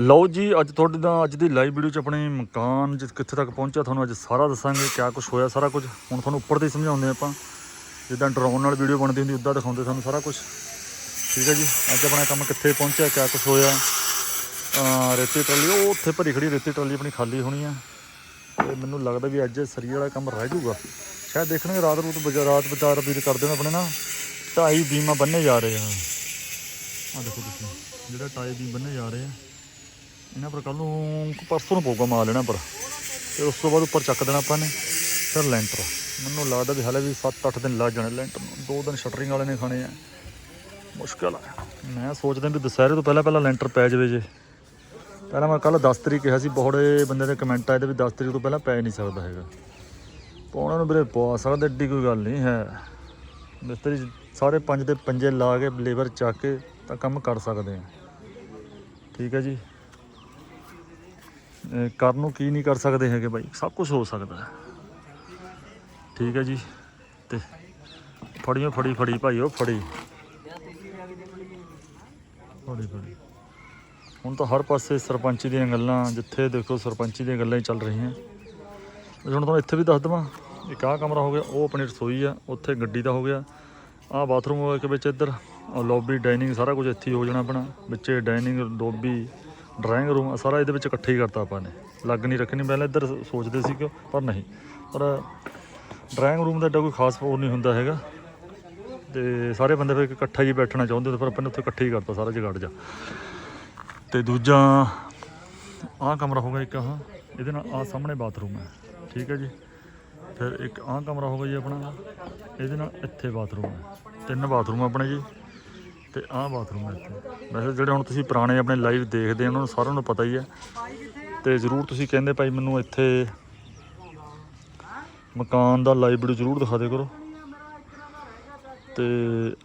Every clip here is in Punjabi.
ਲਓ ਜੀ, ਅੱਜ ਤੁਹਾਡੇ ਦਾ ਅੱਜ ਦੀ ਲਾਈਵ ਵੀਡੀਓ ਚ ਆਪਣੇ ਮਕਾਨ ਜਿ ਕਿੱਥੇ ਤੱਕ ਪਹੁੰਚਿਆ, ਤੁਹਾਨੂੰ ਅੱਜ ਸਾਰਾ ਦੱਸਾਂਗੇ ਕਿਆ ਕੁਝ ਹੋਇਆ, ਸਾਰਾ ਕੁਝ। ਹੁਣ ਤੁਹਾਨੂੰ ਉੱਪਰ ਤੇ ਹੀ ਸਮਝਾਉਂਦੇ ਆਪਾਂ। ਜਿੱਦਾਂ ਡਰੋਨ ਨਾਲ ਵੀਡੀਓ ਬਣਦੀ ਹੁੰਦੀ, ਉਦਾਂ ਦਿਖਾਉਂਦੇ ਸਾਨੂੰ ਸਾਰਾ ਕੁਝ ਠੀਕ ਹੈ ਜੀ, ਅੱਜ ਆਪਣਾ ਕੰਮ ਕਿੱਥੇ ਪਹੁੰਚਿਆ, ਕਿਆ ਕੁਝ ਹੋਇਆ। ਅਹ ਰੇਤੀ ਟਰਾਲੀ, ਉਹ ਉੱਥੇ ਭਰੀ ਖੜੀ ਰੇਤੀ ਟਰਾਲੀ ਆਪਣੀ ਖਾਲੀ ਹੋਣੀ ਆ। ਤੇ ਮੈਨੂੰ ਲੱਗਦਾ ਵੀ ਅੱਜ ਸਰੀ ਵਾਲਾ ਕੰਮ ਰਹਿ ਜਾਊਗਾ। ਸ਼ਾਇਦ ਦੇਖਣਗੇ, ਰਾਤ ਰੂਤ ਰਾਤ ਵਿਚਾਰ ਵੀਰ ਕਰਦੇ ਨੇ ਆਪਣੇ ਨਾ ਢਾਈ ਬੀਮਾ ਬੰਨੇ ਜਾ ਰਹੇ ਆ। ਆ ਦੇਖੋ ਤੁਸੀਂ, ਜਿਹੜਾ ਟਾਈ ਬੀਮ ਬੰਨੇ ਜਾ ਰਹੇ ਆ। ਇਹਨਾਂ ਪਰ ਕੱਲ ਨੂੰ ਪਰਸੋਂ ਨੂੰ ਪਊਗਾ ਮਾਲ ਲੈਣਾ ਪਰ। ਤੇ ਉਸ ਤੋਂ ਬਾਅਦ ਉੱਪਰ ਚੱਕ ਦੇਣਾ ਆਪਾਂ ਨੇ, ਫਿਰ ਲੈਂਟਰ। ਮੈਨੂੰ ਲੱਗਦਾ ਵੀ ਹਾਲੇ ਵੀ 7-8 ਦਿਨ ਲੱਗ ਜਾਣੇ ਲੈਂਟਰ ਨੂੰ। ਦੋ ਦਿਨ ਸ਼ਟਰਿੰਗ ਵਾਲੇ ਨੇ ਖਾਣੇ ਆ। ਮੁਸ਼ਕਲ ਆ। ਮੈਂ ਸੋਚਦਾ ਵੀ ਦੁਸਹਿਰੇ ਤੋਂ ਪਹਿਲਾਂ ਪਹਿਲਾਂ ਲੈਂਟਰ ਪੈ ਜਾਵੇ ਜੇ। ਪਹਿਲਾਂ ਮੈਂ ਕੱਲ 10 ਤਰੀਕ ਕਿਹਾ ਸੀ ਬੜੇ ਬੰਦੇ ਦੇ ਕਮੈਂਟ ਆਏ ਤੇ ਵੀ 10 ਤਰੀਕ ਤੋਂ ਪਹਿਲਾਂ ਪੈ ਨਹੀਂ ਸਕਦਾ ਹੈਗਾ। ਪਾਉਣਾ ਨੂੰ ਵੀਰੇ ਪਵਾ ਸਕਦਾ, ਏਡੀ ਕੋਈ ਗੱਲ ਨਹੀਂ ਹੈ। ਮਿਸਤਰੀ ਸਾਰੇ ਪੰਜ ਦੇ ਪੰਜੇ ਲਾ ਕੇ, ਲੇਬਰ ਚੱਕ ਕੇ ਤਾਂ ਕੰਮ ਕਰ ਸਕਦੇ ਆ। ਠੀਕ ਹੈ ਜੀ। ਕਰਨ ਨੂੰ ਕੀ ਨਹੀਂ ਕਰ ਸਕਦੇ ਹੈਗੇ ਬਾਈ, ਸਭ ਕੁਝ ਹੋ ਸਕਦਾ ਠੀਕ ਹੈ ਜੀ, ਤੇ ਫੜੀਓ, ਫੜੀ ਫੜੀ ਭਾਈ, ਉਹ ਫੜੀ। ਫੜੀ ਫੜੀ। ਹੁਣ ਤਾਂ ਹਰ ਪਾਸੇ ਸਰਪੰਚੀ ਦੀਆਂ ਗੱਲਾਂ, ਜਿੱਥੇ ਦੇਖੋ ਸਰਪੰਚੀ ਦੀਆਂ ਗੱਲਾਂ ਹੀ ਚੱਲ ਰਹੀਆਂ। ਹੁਣ ਤੁਹਾਨੂੰ ਇੱਥੇ ਵੀ ਦੱਸ ਦਵਾਂ, ਇੱਕ ਆਹ ਕਮਰਾ ਹੋ ਗਿਆ, ਉਹ ਆਪਣੀ ਰਸੋਈ ਆ, ਉੱਥੇ ਗੱਡੀ ਦਾ ਹੋ ਗਿਆ। ਆਹ ਬਾਥਰੂਮ ਹੋ ਗਿਆ ਇੱਕ ਵਿੱਚ ਇੱਧਰ ਲੌਬੀ, ਡਾਈਨਿੰਗ ਸਾਰਾ ਕੁਝ ਇੱਥੇ ਹੀ ਹੋ ਜਾਣਾ ਆਪਣਾ, ਵਿੱਚੇ ਡਾਈਨਿੰਗ, ਲੌਬੀ ਡਰਾਇੰਗ ਰੂਮ ਸਾਰਾ ਇਹਦੇ ਵਿੱਚ ਇਕੱਠੇ ਹੀ ਕਰਤਾ ਆਪਾਂ ਨੇ। ਲੱਗ ਨਹੀਂ ਰੱਖਣੀ ਪਹਿਲਾਂ ਇੱਧਰ ਸੋਚਦੇ ਸੀ ਕਿ ਪਰ ਨਹੀਂ। ਪਰ ਡਰਾਇੰਗ ਰੂਮ ਦਾ ਏਡਾ ਕੋਈ ਖਾਸ ਹੋਰ ਨਹੀਂ ਹੁੰਦਾ ਹੈਗਾ। ਤੇ ਸਾਰੇ ਬੰਦੇ ਫਿਰ ਇਕੱਠਾ ਹੀ ਬੈਠਣਾ ਚਾਹੁੰਦੇ ਤੇ ਫਿਰ ਆਪਾਂ ਨੇ ਉੱਥੇ ਇਕੱਠੇ ਹੀ ਕਰਤਾ ਸਾਰਾ ਜਗੜ ਜਾ। ਤੇ ਦੂਜਾ, ਆਹ ਕਮਰਾ ਹੋਗਾ ਇੱਕ ਆਹ, ਇਹਦੇ ਨਾਲ ਆਹ ਸਾਹਮਣੇ ਬਾਥਰੂਮ ਹੈ। ਠੀਕ ਹੈ ਜੀ? ਫਿਰ ਇੱਕ ਆਹ ਕਮਰਾ ਹੋਗਾ ਜੀ ਆਪਣਾ। ਇਹਦੇ ਨਾਲ ਇੱਥੇ ਬਾਥਰੂਮ ਹੈ। ਤਿੰਨ ਬਾਥਰੂਮ ਆਪਣੇ ਜੀ। ਤੇ ਆਹ ਬਾਥਰੂਮ ਹੈ ਇੱਥੇ। ਵੈਸੇ ਜਿਹੜੇ ਹੁਣ ਤੁਸੀਂ ਪੁਰਾਣੇ ਆਪਣੇ ਲਾਈਵ ਦੇਖਦੇ ਆ, ਉਹਨਾਂ ਨੂੰ ਸਾਰਿਆਂ ਨੂੰ ਪਤਾ ਹੀ ਹੈ। ਤੇ ਜ਼ਰੂਰ ਤੁਸੀਂ ਕਹਿੰਦੇ ਭਾਈ ਮੈਨੂੰ ਇੱਥੇ ਮਕਾਨ ਦਾ ਲਾਈਵ ਵੀਡੀਓ ਜ਼ਰੂਰ ਦਿਖਾ ਦਿਆ ਕਰੋ। ਤੇ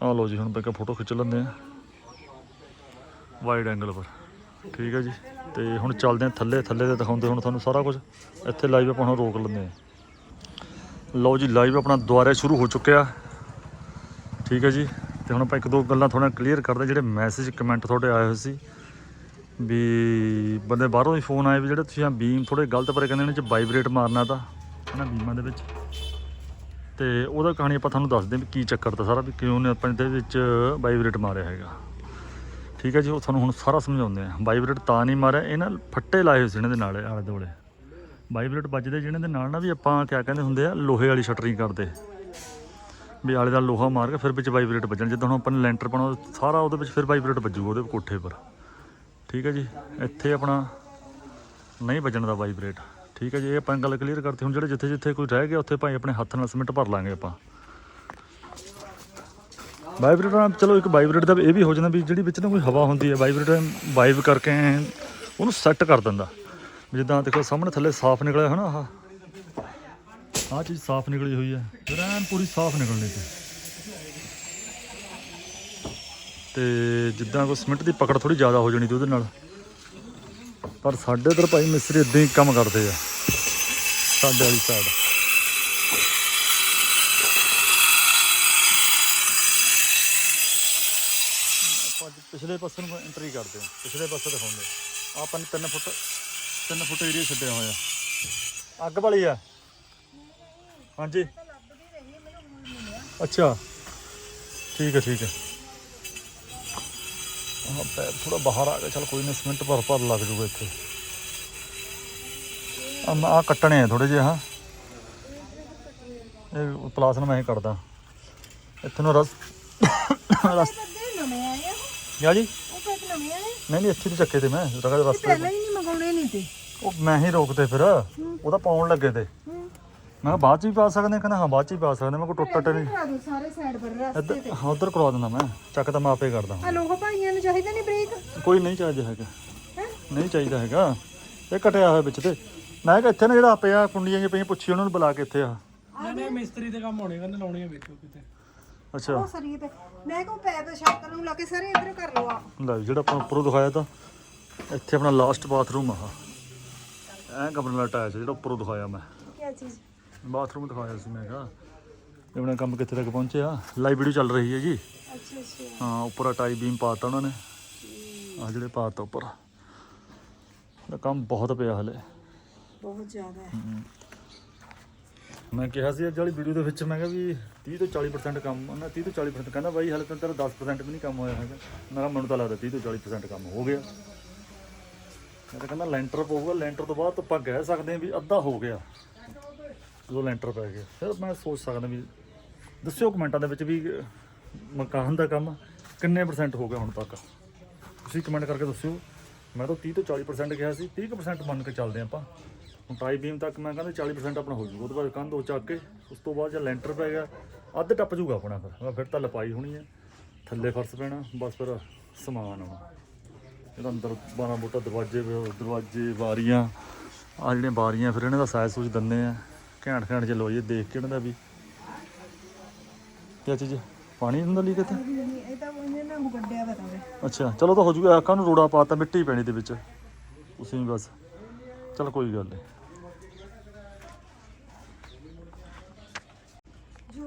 ਆਹ ਲਓ ਜੀ, ਹੁਣ ਆਪਾਂ ਫੋਟੋ ਖਿੱਚ ਲੈਂਦੇ ਆ। ਵਾਈਡ ਐਂਗਲ ਪਰ। ਠੀਕ ਹੈ ਜੀ। ਤੇ ਹੁਣ ਚੱਲਦੇ ਆ ਥੱਲੇ ਥੱਲੇ ਤੇ ਦਿਖਾਉਂਦੇ ਹੁਣ ਤੁਹਾਨੂੰ ਸਾਰਾ ਕੁਝ। ਇੱਥੇ ਲਾਈਵ ਆਪਾਂ ਹੁਣ ਰੋਕ ਲੈਂਦੇ ਆ। ਲਓ ਜੀ ਲਾਈਵ ਆਪਣਾ ਦੁਬਾਰਾ ਸ਼ੁਰੂ ਹੋ ਚੁੱਕਿਆ। ਠੀਕ ਹੈ ਜੀ। ਤੇ ਹੁਣ ਆਪਾਂ ਇੱਕ ਦੋ ਗੱਲਾਂ ਥੋੜਾ ਕਲੀਅਰ ਕਰਦੇ ਜਿਹੜੇ ਮੈਸੇਜ ਕਮੈਂਟ ਤੁਹਾਡੇ ਆਏ ਹੋਏ ਸੀ ਵੀ ਬੰਦੇ ਬਾਹਰੋਂ ਹੀ ਫੋਨ ਆਏ ਵੀ ਜਿਹੜੇ ਤੁਸੀਂ ਆ ਬੀਮ ਥੋੜੇ ਗਲਤ ਪਰ ਕਹਿੰਦੇ ਨੇ ਚ ਵਾਈਬ੍ਰੇਟ ਮਾਰਨਾ ਤਾਂ ਇਹਨਾਂ ਬੀਮਾਂ ਦੇ ਵਿੱਚ। ਤੇ ਉਹਦਾ ਕਹਾਣੀ ਆਪਾਂ ਤੁਹਾਨੂੰ ਦੱਸਦੇ ਵੀ ਕੀ ਚੱਕਰ ਤਾਂ ਸਾਰਾ ਵੀ ਕਿਉਂ ਨੇ ਆਪਾਂ ਇਹਦੇ ਵਿੱਚ ਵਾਈਬ੍ਰੇਟ ਮਾਰਿਆ ਹੈਗਾ। ਠੀਕ ਹੈ ਜੀ, ਉਹ ਤੁਹਾਨੂੰ ਹੁਣ ਸਾਰਾ ਸਮਝਾਉਂਦੇ ਆ ਵਾਈਬ੍ਰੇਟ ਤਾਂ ਨਹੀਂ ਮਾਰਿਆ ਇਹਨਾਂ ਫੱਟੇ ਲਾਏ ਹੋਏ ਸੀ ਇਹਨਾਂ ਦੇ ਨਾਲ ਆਲੇ ਦੁਆਲੇ ਵਾਈਬ੍ਰੇਟ ਵੱਜਦੇ ਜਿਹਨਾਂ ਦੇ ਨਾਲ ਨਾ ਵੀ ਆਪਾਂ ਕਿਆ ਕਹਿੰਦੇ ਹੁੰਦੇ ਆ, ਲੋਹੇ ਵਾਲੀ ਸ਼ਟਰਿੰਗ ਕਰਦੇ। ਵੀ ਆਲੇ ਦਾ ਲੋਹਾ ਮਾਰ ਕੇ ਫਿਰ ਵਿੱਚ ਵਾਈਬ੍ਰੇਟ ਵੱਜਣ, ਜਿੱਦਾਂ ਹੁਣ ਆਪਾਂ ਨੇ ਲੈਂਟਰ ਪਾਉਣਾ, ਸਾਰਾ ਉਹਦੇ ਵਿੱਚ ਫਿਰ ਵਾਈਬ੍ਰੇਟ ਵੱਜੂਗਾ ਉਹਦੇ ਕੋਠੇ ਪਰ। ਠੀਕ ਹੈ ਜੀ? ਇੱਥੇ ਆਪਣਾ ਨਹੀਂ ਵੱਜਣ ਦਾ ਵਾਈਬ੍ਰੇਟ। ਠੀਕ ਹੈ ਜੀ? ਇਹ ਆਪਾਂ ਗੱਲ ਕਲੀਅਰ ਕਰਤੀ। ਹੁਣ ਜਿਹੜੇ ਜਿੱਥੇ ਜਿੱਥੇ ਕੋਈ ਰਹਿ ਗਿਆ, ਉੱਥੇ ਭਾਈ ਆਪਣੇ ਹੱਥ ਨਾਲ ਸਿਮੈਂਟ ਭਰ ਲਾਂਗੇ ਆਪਾਂ। ਵਾਈਬ੍ਰੇਟ ਨਾਲ ਚਲੋ ਇੱਕ ਵਾਈਬ੍ਰੇਟ ਦਾ ਇਹ ਵੀ ਹੋ ਜਾਂਦਾ ਵੀ ਜਿਹੜੀ ਵਿੱਚ ਨਾ ਕੋਈ ਹਵਾ ਹੁੰਦੀ ਹੈ, ਵਾਈਬ੍ਰੇਟ ਵਾਈਬ ਕਰਕੇ ਉਹਨੂੰ ਸੈੱਟ ਕਰ ਦਿੰਦਾ। ਜਿੱਦਾਂ ਦੇਖੋ ਸਾਹਮਣੇ ਥੱਲੇ ਸਾਫ਼ ਨਿਕਲਿਆ ਹੈ ਨਾ ਆਹ। ਆਹ ਚੀਜ਼ ਸਾਫ਼ ਨਿਕਲੀ ਹੋਈ ਹੈ। ਫਿਰ ਐਨ ਪੂਰੀ ਸਾਫ਼ ਨਿਕਲਣੀ ਤੇ ਤੇ ਜਿੱਦਾਂ ਕੋਈ ਸਿਮੈਂਟ ਦੀ ਪਕੜ ਥੋੜੀ ਜ਼ਿਆਦਾ ਹੋ ਜਾਣੀ ਤੇ ਉਹਦੇ ਨਾਲ। ਪਰ ਸਾਡੇ ਇਧਰ ਭਾਈ ਮਿਸਤਰੀ ਇਦਾਂ ਹੀ ਕੰਮ ਕਰਦੇ ਆ। ਸਾਡੇ ਵਾਲੀ ਸਾਈਡ ਆਪਾਂ ਅੱਜ ਪਿਛਲੇ ਪਾਸੇ ਨੂੰ ਐਂਟਰੀ ਕਰਦੇ ਹਾਂ। ਪਿਛਲੇ ਪਾਸੇ ਦਿਖਾਉਂਦੇ ਆਹ ਆਪਾਂ ਨੇ 3 ਫੁੱਟ 3 ਫੁੱਟ ਏਰੀਆ ਛੱਡਿਆ ਹੋਇਆ। ਅੱਗ ਵਾਲੀ ਆ। ਹਾਂਜੀ। ਅੱਛਾ। ਠੀਕ ਹੈ ਠੀਕ ਹੈ। ਹਾਂ ਪੈਰ ਥੋੜਾ ਬਾਹਰ ਆ ਗਿਆ। ਚਲ ਕੋਈ ਨਹੀਂ ਸਿਮੈਂਟ ਭਰ ਭਰ ਲੱਗ ਜੂਗਾ ਇੱਥੇ। ਆ ਆ ਕੱਟਣੇ ਆ ਥੋੜੇ ਜਿਹੇ ਹਾਂ। ਇਹ ਪਲਾਸ ਨੂੰ ਮੈਂ ਹੀ ਕੱਢਦਾ ਇੱਥੇ ਨੂੰ ਰਸ ਰਸ ਕੱਦੇ ਨਵੇਂ ਆਏ ਆ ਯਾ ਜੀ? ਉਹ ਪੈਕ ਨਵੇਂ ਆਏ। ਨਹੀਂ ਨਹੀਂ ਇੱਥੇ ਨਹੀਂ ਚੱਕੇ ਤੇ ਮੈਂ। ਰਗੜ ਰਸਤੇ ਪਹਿਲਾਂ ਹੀ ਨਹੀਂ ਮੰਗਾਉਣੇ ਨਹੀਂ ਤੇ। ਉਹ ਮੈਂ ਹੀ ਰੋਕਦੇ ਫਿਰ। ਉਹਦਾ ਪਾਉਣ ਲੱਗੇ ਤੇ। ਮੈਂ ਕਿਹਾ ਬਾਅਦ ਚ ਵੀ ਪਾ ਸਕਦੇ ਕਹਿੰਦਾ ਹਾਂ ਬਾਅਦ ਚ ਵੀ ਪਾ ਸਕਦੇ ਮੈਂ ਕੋਈ ਟੁੱਟ ਟੱਟ ਨਹੀਂ। ਕਰਾ ਦੋ ਸਾਰੇ ਸਾਈਡ ਪਰ ਰਸਤੇ ਇੱਧਰ ਤੇ। ਹਾਂ ਉਧਰ ਕਰਵਾ ਦਿੰਦਾ ਮੈਂ। ਚੱਕ ਤਾਂ ਮੈਂ ਆਪੇ ਕਰਦਾ ਆ ਲੋਕ ਭਾਈਆਂ ਨੂੰ ਚਾਹੀਦਾ ਨਹੀਂ ਬ੍ਰੇਕ ਕੋਈ ਨਹੀਂ ਚਾਹੀਦਾ ਹੈਗਾ। ਹੈ? ਨਹੀਂ ਚਾਹੀਦਾ ਹੈਗਾ। ਇਹ ਕਟਿਆ ਹੋਇਆ ਵਿੱਚ ਤੇ। ਮੈਂ ਕਿਹਾ ਇੱਥੇ ਨਾ ਜਿਹੜਾ ਪਿਆ ਕੁੰਡੀਆਂ ਜਿਹੀਆਂ ਪਈਆਂ ਪੁੱਛੀ ਉਹਨਾਂ ਨੂੰ ਬੁਲਾ ਕੇ ਇੱਥੇ ਆ। ਨਹੀਂ ਨਹੀਂ ਮਿਸਤਰੀ ਦੇ ਕੰਮ ਹੋਣੇ ਕਹਿੰਦੇ ਲਾਉਣੇ ਆ ਵੇਖੋ ਕਿਤੇ। ਅੱਛਾ। ਉਹ ਸਰੀਏ ਤੇ। ਮੈਂ ਕੋ ਪੈਪ ਛੱਤ ਨੂੰ ਲਾ ਕੇ ਸਾਰੇ ਇੱਧਰ ਕਰ ਲਓ ਆ। ਲੈ ਵੀ ਜਿਹੜਾ ਆਪਾਂ ਉੱਪਰੋਂ ਦਿਖਾਇਆ ਤਾਂ ਇੱਥੇ ਆਪਣਾ ਲਾਸਟ ਬਾਥਰੂਮ ਆ। ਐ ਕਮਰੇ ਨਾਲ ਅਟੈਚ ਜਿਹੜਾ ਉੱਪਰੋਂ ਦਿਖਾਇਆ ਮੈਂ। ਕੀ ਚੀਜ਼? ਬਾਥਰੂਮ ਦਿਖਾਇਆ ਸੀ ਮੈਂ ਕਿਹਾ। ਇਹ ਆਪਣਾ ਕੰਮ ਕਿੱਥੇ ਤੱਕ ਪਹੁੰਚਿਆ ਲਾਈਵ ਵੀਡੀਓ ਚੱਲ ਰਹੀ ਹੈ ਜੀ। ਅੱਛਾ ਅੱਛਾ। ਹਾਂ ਉੱਪਰ ਟਾਈ ਬੀਮ ਪਾਤਾ ਉਹਨਾਂ ਨੇ। ਆ ਜਿਹੜੇ ਪਾਤਾ ਉੱਪਰ। ਦਾ ਕੰਮ ਬਹੁਤ ਪਿਆ ਹਲੇ। ਬਹੁਤ ਜ਼ਿਆਦਾ। ਹੈ ਮੈਂ ਕਿਹਾ ਸੀ ਅੱਜ ਵਾਲੀ ਵੀਡੀਓ ਦੇ ਵਿੱਚ ਮੈਂ ਕਿਹਾ ਵੀ 30 ਤੋਂ 40% ਕੰਮ ਉਹਨਾਂ 30 ਤੋਂ 40% ਕਹਿੰਦਾ ਬਾਈ ਹਲੇ ਤਾਂ ਤੇਰਾ 10% ਵੀ ਨਹੀਂ ਕੰਮ ਹੋਇਆ ਹੈਗਾ। ਮੈਂ ਕਿਹਾ ਮੈਨੂੰ ਤਾਂ ਲੱਗਦਾ 30 ਤੋਂ 40% ਕੰਮ ਹੋ ਗਿਆ। ਮੈਂ ਤਾਂ ਕਹਿੰਦਾ ਲੈਂਟਰ ਪਊਗਾ ਲੈਂਟਰ ਤੋਂ ਬਾਅਦ ਆਪਾਂ ਕਹਿ ਸਕਦੇ ਹਾਂ ਵੀ ਅੱਧਾ ਹੋ ਗਿਆ। ਜਦੋਂ ਲੈਂਟਰ ਪੈ ਗਿਆ ਫਿਰ ਮੈਂ ਸੋਚ ਸਕਦਾ ਵੀ ਦੱਸਿਓ ਕਮੈਂਟਾਂ ਦੇ ਵਿੱਚ ਵੀ ਮਕਾਨ ਦਾ ਕੰਮ ਕਿੰਨੇ ਪਰਸੈਂਟ ਹੋ ਗਿਆ ਹੁਣ ਤੱਕ? ਤੁਸੀਂ ਕਮੈਂਟ ਕਰਕੇ ਦੱਸਿਓ। ਮੈਂ ਤਾਂ 30 ਤੋਂ 40% ਕਿਹਾ ਸੀ। 30% ਮੰਨ ਕੇ ਚੱਲਦੇ ਹਾਂ ਆਪਾਂ। ਹੁਣ ਟਾਈ ਬੀਮ ਤੱਕ ਮੈਂ ਕਹਿੰਦਾ 40% ਆਪਣਾ ਹੋ ਜੂਗਾ। ਉਹਦੇ ਬਾਅਦ ਕੰਧ ਉਹ ਚੱਕ ਕੇ, ਉਸ ਤੋਂ ਬਾਅਦ ਜੇ ਲੈਂਟਰ ਪੈ ਗਿਆ, ਅੱਧ ਟੱਪ ਜੂਗਾ ਆਪਣਾ ਫਿਰ। ਮੈਂ ਫਿਰ ਤਾਂ ਲਪਾਈ ਹੋਣੀ ਹੈ ਥੱਲੇ ਫਰਸ਼ ਪੈਣਾ, ਬਸ ਫਿਰ ਸਮਾਨ ਆਉਣਾ। ਇਹਦਾ ਅੰਦਰ 12 ਬੋਟਾ, ਦਰਵਾਜ਼ੇ ਦਰਵਾਜ਼ੇ ਬਾਰੀਆਂ ਆ ਜਿਹੜੀਆਂ ਬਾਰੀਆਂ ਫਿਰ ਇਹਨਾਂ ਦਾ ਸਾਇਜ਼ ਸੂਝ ਦੰਨੇ ਆ। ਘੈਂਟ ਘੈਂਟ ਚ ਲੋਈਏ ਦੇਖ ਕੇ ਇਹਨਾਂ ਦਾ ਵੀ। ਕੀ ਚੀਜ਼ ਪਾਣੀ ਹੁੰਦਾ ਲੀਕ ਇੱਥੇ? ਇਹ ਤਾਂ ਉਹਨੇ ਨਾ ਅੱਛਾ ਚਲੋ ਤਾਂ ਹੋ ਜੂਗਾ ਆਖਾਂ ਨੂੰ ਰੋੜਾ ਪਾਤਾ ਮਿੱਟੀ ਪੈਣੀ ਦੇ ਵਿੱਚ। ਉਸੇ ਬਸ। ਚਲ ਕੋਈ ਗੱਲ ਨਹੀਂ।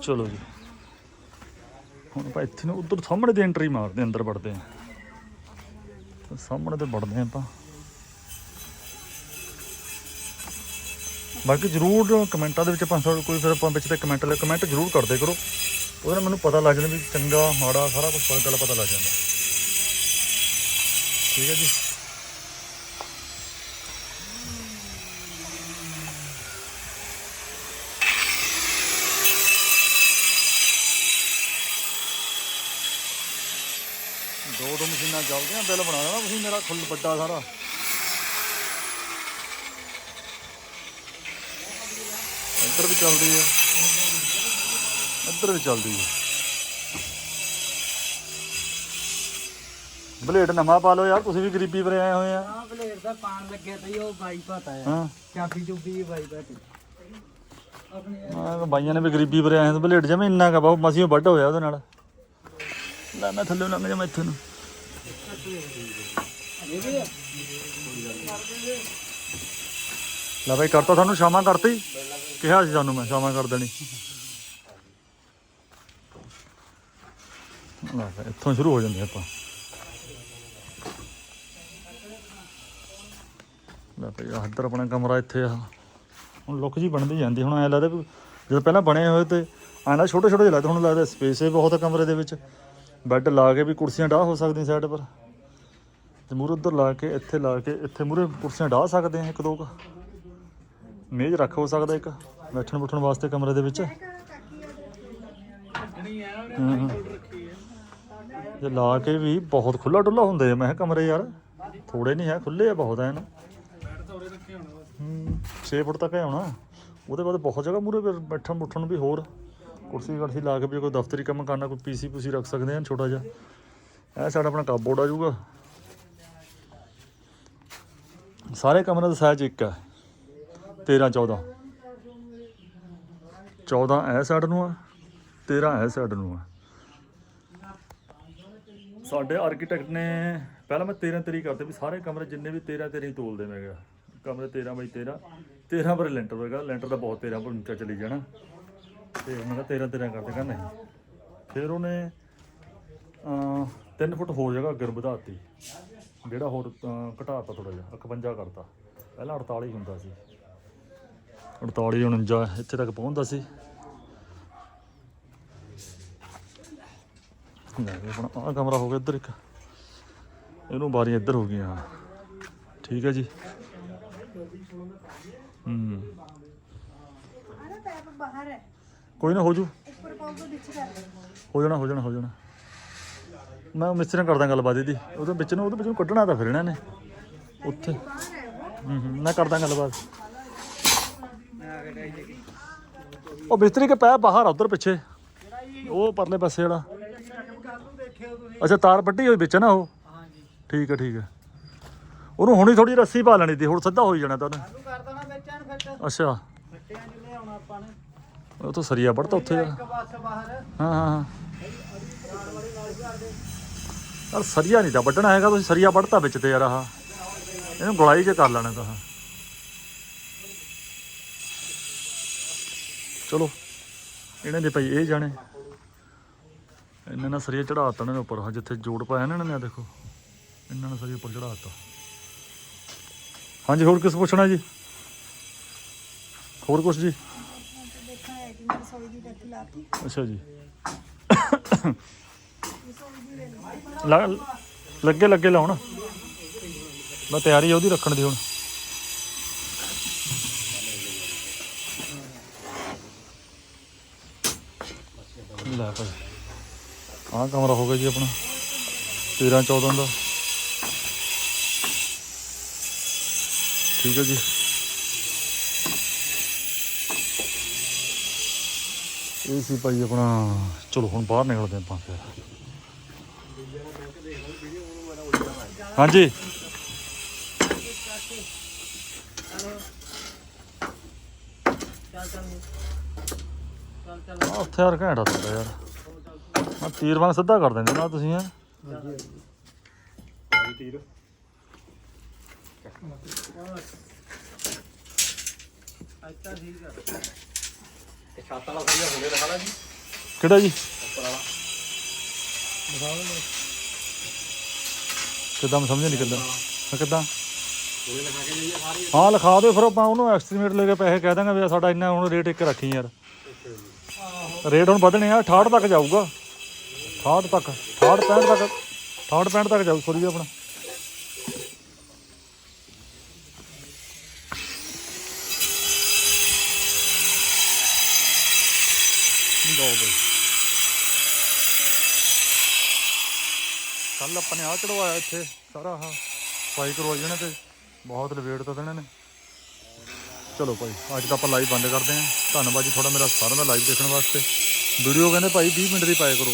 ਚਲੋ ਜੀ। ਹੁਣ ਆਪਾਂ ਇੱਥੇ ਨੂੰ ਉਧਰ ਸਾਹਮਣੇ ਦੀ ਐਂਟਰੀ ਮਾਰਦੇ ਅੰਦਰ ਵੜਦੇ ਆ ਤਾਂ ਸਾਹਮਣੇ ਤੇ ਵੜਦੇ ਆਪਾਂ। ਬਾਕੀ ਜਰੂਰ ਕਮੈਂਟਾਂ ਦੇ ਵਿੱਚ ਆਪਾਂ ਕੋਈ ਫਿਰ ਆਪਾਂ ਵਿੱਚ ਤੇ ਕਮੈਂਟ ਲੈ ਕਮੈਂਟ ਜਰੂਰ ਕਰਦੇ ਕਰੋ। ਉਹਦੇ ਨਾਲ ਮੈਨੂੰ ਪਤਾ ਲੱਗ ਜਾਂਦਾ ਵੀ ਚੰਗਾ, ਮਾੜਾ ਸਾਰਾ ਕੁਝ ਪਤਾ ਚੱਲ ਪਤਾ ਲੱਗ ਜਾਂਦਾ। ਠੀਕ ਹੈ ਜੀ। ਦੋ ਦੋ ਮਸ਼ੀਨਾਂ ਚੱਲਦੀਆਂ, ਬਿੱਲ ਬਣਾ ਦੇਣਾ ਤੁਸੀਂ ਮੇਰਾ ਖੁੱਲ ਵੱਡਾ ਸਾਰਾ। ਇੱਧਰ ਵੀ ਚੱਲਦੀ ਹੈ ਇੱਧਰ ਵੀ ਚੱਲਦੀ ਹੈ ਬਲੇਡ ਨਵਾਂ ਪਾ ਲਓ ਯਾਰ ਤੁਸੀਂ ਵੀ ਗਰੀਬੀ ਪਰ ਆਏ ਹੋਏ ਆ। ਆ ਬਲੇਡ ਦਾ ਪਾਣ ਲੱਗਿਆ ਤੇ ਉਹ ਬਾਈ ਪਤਾ ਹੈ ਹਾਂ। ਚਾਬੀ ਚੁੱਬੀ ਬਾਈ ਪਤਾ ਆਪਣੀ ਬਾਈਆਂ ਨੇ ਵੀ ਗਰੀਬੀ ਪਰ ਆਏ ਬਲੇਡ ਜਮੇ ਇੰਨਾ ਕਾ ਬਹੁਤ ਮਸੀਓ ਵੱਡ ਹੋਇਆ ਉਹਦੇ ਨਾਲ। ਲੈ ਮੈਂ ਥੱਲੇ ਲੰਘ ਜਾ ਇੱਥੇ ਨੂੰ। ਲੈ ਬਾਈ ਕਰਤਾ ਤੁਹਾਨੂੰ ਸ਼ਾਮਾਂ ਕਰਤੀ? ਕਿਹਾ ਸੀ ਤੁਹਾਨੂੰ ਮੈਂ ਸ਼ਾਮਾਂ ਕਰ ਦੇਣੀ। ਲੈ ਬਾਈ, ਇੱਥੋਂ ਸ਼ੁਰੂ ਹੋ ਜਾਂਦੇ ਆਪਾਂ। ਲੈ ਭਾਈ ਆਹ ਇੱਧਰ ਆਪਣਾ ਕਮਰਾ ਇੱਥੇ ਆ। ਹੁਣ ਲੁੱਕ ਜੀ ਬਣਦੀ ਜਾਂਦੀ ਹੁਣ ਐ ਲੱਗਦਾ ਵੀ ਜਦੋਂ ਪਹਿਲਾਂ ਬਣੇ ਹੋਏ ਤੇ ਐਂ ਨਾ ਛੋਟੇ ਛੋਟੇ ਜਿਹੇ ਲੱਗਦੇ ਹੁਣ ਲੱਗਦਾ ਸਪੇਸ ਹੀ ਬਹੁਤ ਆ ਕਮਰੇ ਦੇ ਵਿੱਚ। ਬੈੱਡ ਲਾ ਕੇ ਵੀ ਕੁਰਸੀਆਂ ਡਾਹ ਹੋ ਸਕਦੀਆਂ ਸਾਈਡ ਪਰ। ਤੇ ਮੂਰੇ ਉੱਧਰ ਲਾ ਕੇ ਇੱਥੇ ਲਾ ਕੇ ਇੱਥੇ ਮੂਰੇ ਕੁਰਸੀਆਂ ਡਾਹ ਸਕਦੇ ਆ ਇੱਕ ਦੋ ਕੁ। ਮੇਜ਼ ਰੱਖ ਹੋ ਸਕਦਾ ਇੱਕ, ਬੈਠਣ ਬੁੱਠਣ ਵਾਸਤੇ ਕਮਰੇ ਦੇ ਵਿੱਚ। ਲੱਗਣੀ ਜੇ ਲਾ ਕੇ ਵੀ ਬਹੁਤ ਖੁੱਲਾ ਡੁੱਲਾ ਹੁੰਦੇ ਆ ਮੈਂ ਕਿਹਾ ਕਮਰੇ ਯਾਰ ਥੋੜੇ ਨਹੀਂ ਹੈ ਖੁੱਲੇ ਆ ਬਹੁਤ ਐ ਨਾ ਬੈਠ ਹੂੰ 6 ਫੁੱਟ ਤੱਕ ਹੈ ਆਉਣਾ ਉਹਦੇ ਬਾਅਦ ਬਹੁਤ ਜਗ੍ਹਾ ਮੂਰੇ ਬੈਠਣ ਬੁੱਠਣ ਨੂੰ ਵੀ ਹੋਰ। ਕੁਰਸੀ ਕਰਸੀ ਲਾ ਕੇ ਵੀ ਕੋਈ ਦਫ਼ਤਰੀ ਕੰਮ ਕਰਨਾ, ਕੋਈ ਪੀਸੀ ਪੂਸੀ ਰੱਖ ਸਕਦੇ ਆ ਛੋਟਾ ਜਿਹਾ। ਇਹ ਸਾਡਾ ਆਪਣਾ ਕਾਬੋਰਡ ਆ ਜਾਊਗਾ। ਸਾਰੇ ਕਮਰੇ ਦਾ ਸਾਈਜ਼ ਇੱਕ ਹੈ। 13 14 14 ਇਹ ਸਾਈਡ ਨੂੰ ਆ 13 ਇਹ ਸਾਈਡ ਨੂੰ ਆ। ਸਾਡੇ ਆਰਕੀਟੈਕਟ ਨੇ ਪਹਿਲਾਂ ਮੈਂ 13 ਤਰੀ ਕਰਦੇ ਵੀ ਸਾਰੇ ਕਮਰੇ ਜਿੰਨੇ ਵੀ 13 13 ਹੀ ਤੋਲਦੇ ਮੈਂ ਕਿਹਾ ਕਮਰੇ 13 ਬਾਈ 13 13 ਪਰ ਲੈਂਟਰ ਹੋਏਗਾ ਲੈਂਟਰ ਦਾ ਬਹੁਤ 13 ਪਰ ਨੀਚਾ ਚਲੀ ਜਾਣਾ। ਤੇ ਮੈਂ ਕਿਹਾ 13 13 ਕਰਦੇ ਕਹਿੰਦਾ ਨਹੀਂ। ਫਿਰ ਉਹਨੇ ਅ 3 ਫੁੱਟ ਹੋਰ ਜਗ੍ਹਾ ਅੱਗੇ ਵਧਾਤੀ। ਜਿਹੜਾ ਹੋਰ ਅਹ, ਘਟਾਤਾ ਥੋੜਾ ਜਿਹਾ 51 ਕਰਤਾ। ਪਹਿਲਾਂ 48 ਹੁੰਦਾ ਸੀ। 48 49 ਇੱਥੇ ਤੱਕ ਪਹੁੰਚਦਾ ਸੀ। ਆਹ ਕਮਰਾ ਹੋ ਗਿਆ ਇੱਧਰ ਇੱਕ। ਇਹਨੂੰ ਬਾਰੀਆਂ ਇੱਧਰ ਹੋ ਗਈਆਂ। ਠੀਕ ਹੈ ਜੀ। ਹੂੰ। ਅਰੇ ਪੈਪ ਬਾਹਰ ਹੈ। ਕੋਈ ਨਾ ਹੋ ਜੂ ਉੱਪਰ ਪਾਉ ਤੋਂ ਵਿੱਚ ਕਰ ਹੋ ਜਾਣਾ ਹੋ ਜਾਣਾ ਹੋ ਜਾਣਾ। ਮੈਂ ਮਿਸਤਰੀ ਨਾਲ ਕਰਦਾ ਗੱਲਬਾਤ ਇਹਦੀ। ਉਹਦੇ ਵਿੱਚ ਨੂੰ ਉਹਦੇ ਵਿੱਚ ਨੂੰ ਕੱਢਣਾ ਤਾਂ ਫਿਰ ਇਹਨਾਂ ਨੇ। ਉੱਥੇ। ਹੂੰ ਹੂੰ ਮੈਂ ਕਰਦਾ ਗੱਲਬਾਤ। ਉਹ ਬਿਸਤਰੀ ਕੇ ਪੈ ਬਾਹਰ ਆ, ਉਧਰ ਪਿੱਛੇ। ਉਹ ਪਰਲੇ ਪਾਸੇ ਵਾਲਾ। ਅੱਛਾ, ਤਾਰ ਵੱਡੀ ਹੋਈ ਵਿੱਚ ਨਾ ਉਹ? ਠੀਕ ਹੈ ਠੀਕ ਹੈ। ਉਹਨੂੰ ਹੁਣੀ ਥੋੜੀ ਰੱਸੀ ਪਾ ਲੈਣੀ ਤੀ ਹੁਣ ਸਿੱਧਾ ਹੋਈ ਜਾਣਾ ਤਾਂ ਉਹਨੇ। ਕਰ ਦੇਣਾ ਵੇਚਣ ਫਿਰ ਅੱਛਾ। ਫੱਟਿਆਂ ਚ ਲਿਆਉਣਾ ਆਪਾਂ ਨੇ ਉਹ ਤਾਂ ਸਰੀਆ ਵੜਤਾ ਉੱਥੇ ਇੱਕ ਪਾਸੇ ਬਾਹਰ ਹਾਂ ਹਾਂ ਹਾਂ। ਯਾਰ ਸਰੀਆ ਨਹੀਂ ਤਾਂ ਵੱਢਣਾ ਹੈਗਾ, ਤੁਸੀਂ ਸਰੀਆ ਵੱਢਤਾ ਵਿੱਚ ਤੇ ਯਾਰ ਆਹ। ਇਹਨੂੰ ਗੁਲਾਈ 'ਚ ਕਰ ਲੈਣਾ ਤਾਂ ਚਲੋ, ਇਹਨਾਂ ਦੇ ਭਾਈ ਇਹ ਜਾਣੇ। ਇਹਨਾਂ ਨੇ ਸਰੀਆ ਚੜਾਤਾ ਇਹਨਾਂ ਦੇ ਉੱਪਰ। ਹਾਂ ਜਿੱਥੇ ਜੋੜ ਪਾਇਆ ਨਾ ਇਹਨਾਂ ਨੇ ਦੇਖੋ। ਇਹਨਾਂ ਨੇ ਸਰੀਆ ਉੱਪਰ ਚੜਾਤਾ ਹਾਂਜੀ, ਹੋਰ ਕਿਸ ਪੁੱਛਣਾ ਜੀ? ਹੋਰ ਕੁਛ ਜੀ? ਅੱਛਾ ਜੀ। ਲੱਗੇ ਲੱਗੇ ਲਾਉਣ ਮੈਂ ਤਿਆਰੀ ਉਹਦੀ ਰੱਖਣ ਦੀ ਹੁਣ। ਲੈ ਭਾਈ। ਆਹ ਕਮਰਾ ਹੋ ਗਿਆ ਜੀ ਆਪਣਾ। 13 14 ਦਾ। ਠੀਕ ਹੈ ਜੀ। ਇਹ ਸੀ ਭਾਈ ਆਪਣਾ, ਚਲੋ ਹੁਣ ਬਾਹਰ ਨਿਕਲਦੇ ਆਪਾਂ ਫਿਰ। ਹਾਂਜੀ। ਚੱਲ ਚੱਲ ਆਹ ਉੱਥੇ ਯਾਰ ਘੈਂਟਾ ਤੁਹਾਡਾ ਯਾਰ। ਆ ਤੀਰ ਵਾਂਗ ਸਿੱਧਾ ਕਰ ਦਿੰਦੇ ਨਾ ਤੁਸੀਂ, ਹੈ? ਅੱਛਾ ਠੀਕ ਆ ਛੱਤ ਵਾਲਾ ਵਧੀਆ ਹੋ ਗਿਆ ਦਿਖਾ ਜੀ ਕਿਹੜਾ ਜੀ? ਦਿਖਾਓ ਨਾ ਕਿੱਦਾਂ, ਮੈਂ ਸਮਝ ਨਹੀਂ ਕਿੱਦਾਂ। ਮੈਂ ਕਿੱਦਾਂ? ਉਹਦੇ ਲਿਖਾ ਕੇ ਜਾਈਏ ਸਾਰੀ ਹਾਂ, ਲਿਖਾ ਦਿਓ ਫਿਰ ਆਪਾਂ, ਉਹਨੂੰ ਐਸਟੀਮੇਟ ਲੈ ਕੇ ਪੈਸੇ ਕਹਿ ਦਾਂਗੇ ਵੀ ਆਹ ਸਾਡਾ ਇੰਨਾ ਹੁਣ ਰੇਟ ਇੱਕ ਰੱਖੀ ਯਾਰ। ਰੇਟ ਹੁਣ ਵਧਣੇ ਆ 68 ਤੱਕ ਜਾਊਗਾ। 68 ਤੱਕ 68 65 ਤੱਕ 68 65 ਤੱਕ ਜਾਊ ਸੋਰੀ ਆਪਣਾ। ਦੋ ਬਈ। ਕੱਲ ਆਪਾਂ ਨੇ ਆ ਚੜਵਾਇਆ ਇੱਥੇ ਸਾਰਾ ਆਹ ਸਫ਼ਾਈ ਕਰਵਾਈ ਜਣੇ ਤੇ, ਬਹੁਤ ਲਵੇਟ ਤਾਂ ਦੇਣੇ ਨੇ। ਚਲੋ ਭਾਈ, ਅੱਜ ਤਾਂ ਆਪਾਂ ਲਾਈਵ ਬੰਦ ਕਰਦੇ ਹਾਂ ਧੰਨਵਾਦ ਜੀ ਤੁਹਾਡਾ ਮੇਰਾ ਸਾਰਿਆਂ ਦਾ ਲਾਈਵ ਦੇਖਣ ਵਾਸਤੇ। ਵੀਡੀਓ ਕਹਿੰਦੇ ਭਾਈ 20 ਮਿੰਟ ਦੀ ਪਾਇਆ ਕਰੋ।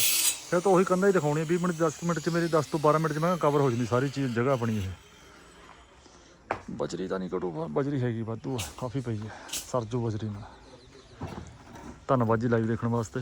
ਫਿਰ ਤਾਂ ਉਹੀ ਕੰਧਾ ਹੀ ਦਿਖਾਉਣੀ 20 ਮਿੰਟ 10 ਮਿੰਟ ਚ ਮੇਰੀ 10 ਤੋਂ 12 ਮਿੰਟ ਚ ਮੈਂ ਕਵਰ ਹੋ ਜਾਂਦੀ ਸਾਰੀ ਚੀਜ਼, ਜਗ੍ਹਾ ਆਪਣੀ ਇਹ। ਬਜਰੀ ਤਾਂ ਨਹੀਂ ਘਟੂ ਬਜਰੀ ਹੈਗੀ ਵਾਧੂ ਆ, ਕਾਫੀ ਪਈ ਹੈ ਸਰਜੂ ਬਜਰੀ ਨਾਲ। ਧੰਨਵਾਦ ਜੀ ਲਾਈਵ ਦੇਖਣ ਵਾਸਤੇ।